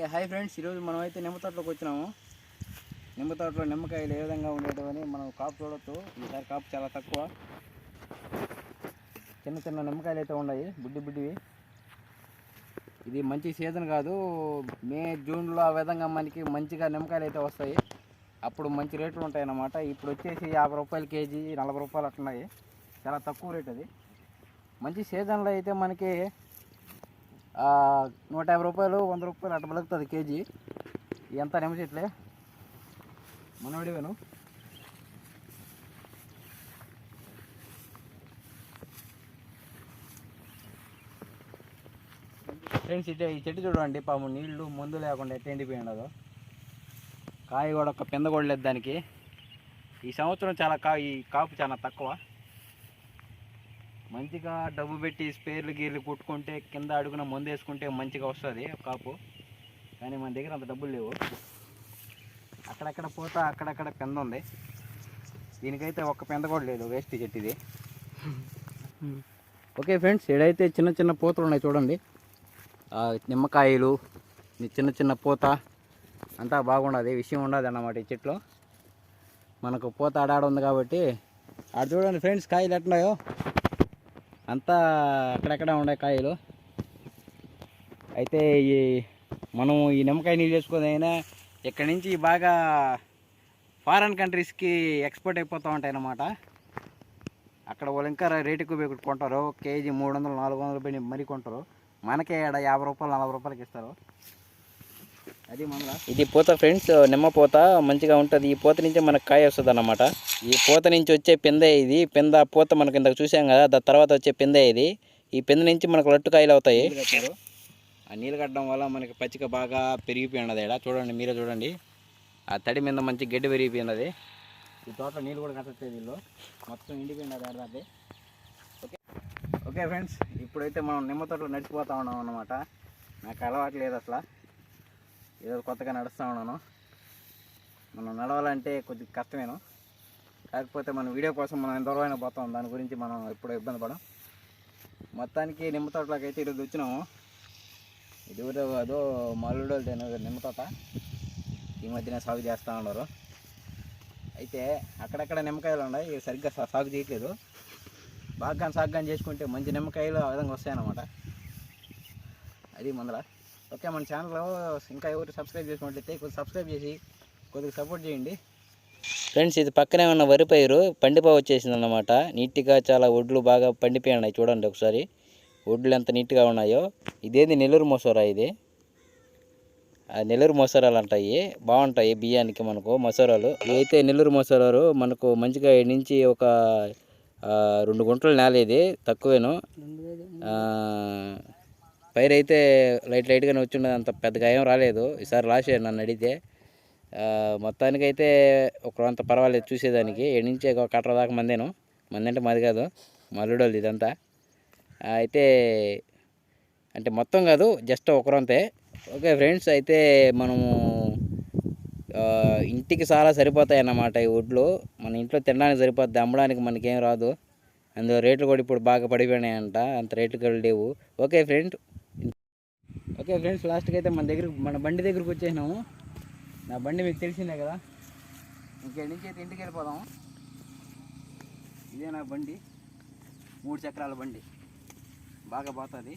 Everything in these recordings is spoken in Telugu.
Okay hi friends. ఈరోజు మనం అయితే నిమ్మ తోటలోకి వచ్చినాము. నిమ్మ తోటలో నిమ్మకాయలు ఏ విధంగా ఉండేటివని మనం కాపు చూడొచ్చు. ఈసారి కాపు చాలా తక్కువ. చిన్న చిన్న నిమ్మకాయలు అయితే ఉన్నాయి బుడ్డి బుడ్డివి. ఇది మంచి సీజన్ కాదు. మే జూన్లో ఆ విధంగా మనకి మంచిగా నిమ్మకాయలు అయితే వస్తాయి. అప్పుడు మంచి రేట్లు ఉంటాయి అన్నమాట ఇప్పుడు వచ్చేసి యాభై రూపాయలు కేజీ నలభై రూపాయలు అట్లున్నాయి. చాలా తక్కువ రేట్ అది. మంచి సీజన్లో అయితే మనకి నూట యాభై రూపాయలు వంద రూపాయలు అట్ట బలుకుతుంది కేజీ. ఎంత నిమ్మ చెట్లే మనోడివేను ఫ్రెండ్స్ ఇట్లా ఈ చెట్టు చూడండి పాము నీళ్ళు మందు లేకుండా ఎట్ట ఉండదు కాయ కూడా ఒక పింద కూడా లేదు దానికి. ఈ సంవత్సరం చాలా కా ఈ కాపు చాలా తక్కువ. మంచిగా డబ్బు పెట్టి స్పేర్లు గీర్లు కుట్టుకుంటే కింద అడుగున మందు వేసుకుంటే మంచిగా వస్తుంది కాపు. కానీ మన దగ్గర అంత డబ్బులు లేవు. అక్కడక్కడ పోతా అక్కడక్కడ పెంద ఉంది. దీనికైతే ఒక్క పెంద కూడా లేదు వేస్ట్ చెట్టు ఇది ఓకే ఫ్రెండ్స్ ఇడైతే చిన్న చిన్న పూతలు ఉన్నాయి చూడండి. నిమ్మకాయలు చిన్న చిన్న పూత అంతా బాగుండదు విషయం ఉండదు అన్నమాట ఈ చెట్లు. మనకు పూత ఆడాడు ఉంది కాబట్టి ఆడ చూడండి ఫ్రెండ్స్ కాయలు ఎట్లున్నాయో. అంతా అక్కడక్కడ ఉండే కాయలు. అయితే ఈ మనం ఈ నిమ్మకాయ నీళ్ళు వేసుకొని అయినా ఇక్కడి నుంచి బాగా ఫారెన్ కంట్రీస్కి ఎక్స్పోర్ట్ అయిపోతూ ఉంటాయి అన్నమాట. అక్కడ వాళ్ళు ఇంకా రేట్ ఎక్కువ పెట్టి కొంటారు. కేజీ మూడు వందలు నాలుగు వందలు పెట్టి మరీ కొంటారు. మనకే ఆడ యాభై రూపాయలు నలభై రూపాయలకి ఇస్తారు. ఇది పూత ఫ్రెండ్స్ నిమ్మ పూత మంచిగా ఉంటుంది. ఈ పూత నుంచి మనకు కాయ వస్తుంది అన్నమాట ఈ పూత నుంచి వచ్చే పిందే ఇది. పింద పూత మనకి ఇందాక చూసాం కదా దాని తర్వాత వచ్చే పిందే ఇది. ఈ పింద నుంచి మనకు లట్టు కాయలు అవుతాయి. ఆ నీళ్ళు కట్టడం వల్ల మనకి పచ్చిక బాగా పెరిగిపోయినది ఇక్కడ చూడండి మీరే చూడండి. ఆ తడి మీద మంచి గడ్డి పెరిగిపోయినది. ఈ తోట నీళ్ళు కూడా కట్టట్లేదు వీళ్ళు. మొత్తం ఎండిపోయినది ఆడదాది ఓకే. ఓకే ఫ్రెండ్స్ ఇప్పుడైతే మనం నిమ్మ తోటలో నడిచిపోతా ఉన్నాం అన్నమాట. నాకు అలవాటు లేదు అసలు. ఏదో కొత్తగా నడుస్తూ ఉన్నాను. మనం నడవాలంటే కొద్దిగా కష్టమేను. కాకపోతే మన వీడియో కోసం మనం ఎంత పోతాం దాని గురించి మనం ఎప్పుడూ ఇబ్బంది పడం. మొత్తానికి నిమ్మ తోటలోకి అయితే ఈరోజు వచ్చినాము. ఇది కూడా అదో మల్లుడు నిమ్మ తోట ఈ మధ్యన సాగు చేస్తూ ఉన్నారు. అయితే అక్కడక్కడ నిమ్మకాయలు ఉన్నాయి. ఇవి సరిగ్గా సాగు చేయట్లేదు. బాగా సాగు కానీ చేసుకుంటే మంచి నిమ్మకాయలు ఆ విధంగా వస్తాయన్నమాట. అది మందలా? ఓకే మన ఛానల్లో ఇంకా ఎవరు సబ్స్క్రైబ్ చేసుకున్నట్లయితే కొద్దిగా సబ్స్క్రైబ్ చేసి కొద్దిగా సపోర్ట్ చేయండి. ఫ్రెండ్స్ ఇది పక్కనే ఉన్న వరి పైరు పండిపో వచ్చేసింది అన్నమాట నీట్గా చాలా ఒడ్లు బాగా పండిపోయి ఉన్నాయి చూడండి ఒకసారి. ఒడ్లు ఎంత నీట్గా ఉన్నాయో. ఇదేంది నెల్లూరు మసూరా ఇది? నెల్లూరు మసూరాలు అంటాయి బాగుంటాయి బియ్యానికి మనకు మసూరాలు. అయితే నెల్లూరు మసూరాలు మనకు మంచిగా నుంచి ఒక రెండు గుంటలు నేల ఇది తక్కువేను. పైరు అయితే లైట్ లైట్గానే వచ్చి ఉన్నది అంత పెద్దగా ఏం రాలేదు. ఈసారి లాస్ట్ నన్ను అడిగితే మొత్తానికైతే ఒకరంత పర్వాలేదు చూసేదానికి. ఏడు ఒక కట్ర దాకా మందేను. మంది అంటే మాది కాదు మల్లుడోళ్ళు ఇదంతా. అయితే అంటే మొత్తం కాదు జస్ట్ ఒకరంతే ఓకే ఫ్రెండ్స్ అయితే మనము ఇంటికి చాలా సరిపోతాయి అన్నమాట ఈ వడ్లు. మన ఇంట్లో తినడానికి సరిపోద్ది అమ్మడానికి మనకేం రాదు. అందులో రేట్లు కూడా ఇప్పుడు బాగా పడిపోయినాయంట అంత రేట్లు కూడా లేవు. ఓకే ఫ్రెండ్ ఓకే ఫ్రెండ్స్ లాస్ట్కి అయితే మన దగ్గర మన బండి దగ్గరికి వచ్చేసినాము. నా బండి మీకు తెలిసిందే కదా. ఇంకేడి నుంచి అయితే ఇంటికి వెళ్ళిపోదాము ఇదే నా బండి. మూడు చక్రాల బండి. బాగా పోతుంది.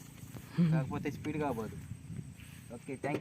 కాకపోతే స్పీడ్గా పోదు. Okay thank